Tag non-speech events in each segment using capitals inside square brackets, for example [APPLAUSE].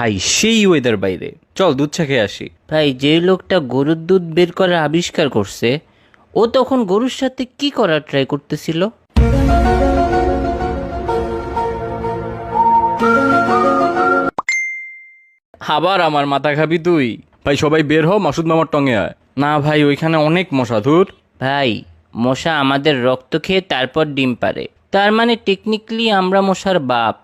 ভাই সেই ওয়েদার বাইরে। চল দুধ চা খেয়ে আসি। ভাই যে লোকটা গরুর দুধ বের করার আবিষ্কার করছে ও তখন গরুর সাথে কি করার ট্রাই করতেছিল? আবার আমার মাথা খাবি তুই? ভাই সবাই বের হ মাসুদ মামার টঙে আয়। না ভাই ওইখানে অনেক মশা ধুর। ভাই মশা আমাদের রক্ত খেয়ে তারপর ডিম পারে তার মানে টেকনিক্যালি আমরা মশার বাপ।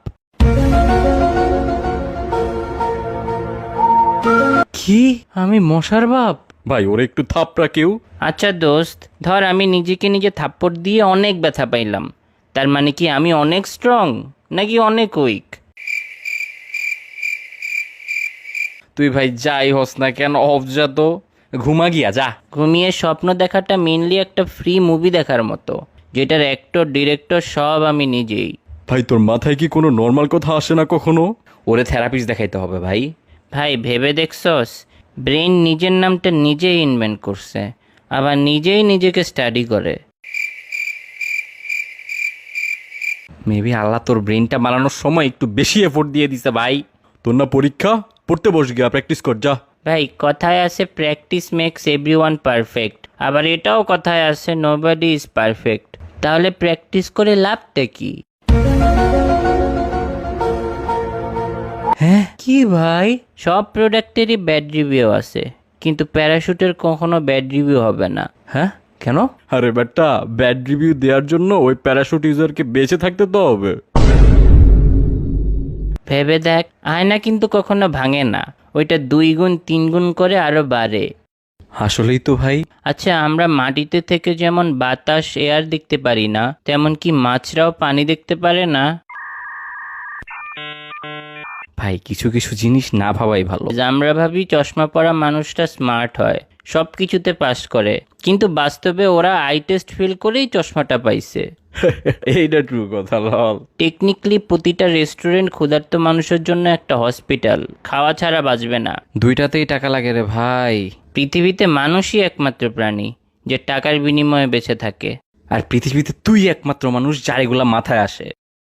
কি? আমি মশার বাপ? ভাই ওরে একটু থাপড়া কেউ। আচ্ছা দোস্ত ধর আমি নিজেকে নিজে থাপ্পড় দিয়ে অনেক ব্যথা পাইলাম। তার মানে কি আমি অনেক স্ট্রং নাকি অনেক উইক তুই ভাই যাই হস না কেন অফ যা তো। ঘুমা গিয়া যা। ঘুমিয়ে স্বপ্ন দেখাটা মেনলি একটা ফ্রি মুভি দেখার মতো যেটার অ্যাক্টর ডিরেক্টর সব আমি নিজেই। ভাই তোর মাথায় কি কোনো নর্মাল কথা আসে না কখনো? ওরে থেরাপিস্ট দেখাইতে হবে ভাই। ভাই ভেবে দেখছস? ব্রেন নিজের নামটা নিজেই ইনভেন্ট করছে আবার নিজেই নিজেকে স্টাডি করে। মেবি আল্লাহ তোর ব্রেনটা বানানোর সময় একটু বেশি এফোর্ট দিয়ে দিছে ভাই। তোর না পরীক্ষা? পড়তে বস গিয়া প্র্যাকটিস কর যা। ভাই কথায় আছে practice makes every one perfect আবার এটাও কথায় আছে নোবডি ইজ পারফেক্ট তাহলে প্র্যাকটিস করে লাভটা কি? কি ভাই? সব প্রোডাক্টেরই ব্যাড রিভিউ আছে কিন্তু প্যারাশুটের কখনো ব্যাড রিভিউ হবে না। হ্যাঁ? কেন? আরে বেটা ব্যাড রিভিউ দেওয়ার জন্য ওই প্যারাশুট ইউজারকে বেঁচে থাকতে তো হবে। ভেবে দেখ আয়না কিন্তু কখনো ভাঙে না ওইটা দুই গুণ তিন গুণ করে আরও বাড়ে। আসলেই তো ভাই। আচ্ছা আমরা মাটিতে থেকে যেমন বাতাস এয়ার দেখতে পারি না তেমন কি মাছরাও পানি দেখতে পারে না? ভাই কিছু কিছু জিনিস না ভাবাই ভালো। যে আমরা ভাবি চশমা পরা মানুষটা স্মার্ট হয় সব কিছুতে পাস করে। কিন্তু বাস্তবে ওরা আই টেস্ট ফেল করেই চশমাটা পাইছে। [LAUGHS] এইটা ট্রু কথা লল টেকনিক্যালি প্রতিটা রেস্টুরেন্ট ক্ষুধার্ত মানুষের জন্য একটা হসপিটাল খাওয়া ছাড়া বাঁচবে না। দুইটাতেই টাকা লাগে রে ভাই। পৃথিবীতে মানুষই একমাত্র প্রাণী যে টাকার বিনিময়ে বেঁচে থাকে। আর পৃথিবীতে তুই একমাত্র মানুষ যার এগুলা মাথায় আসে।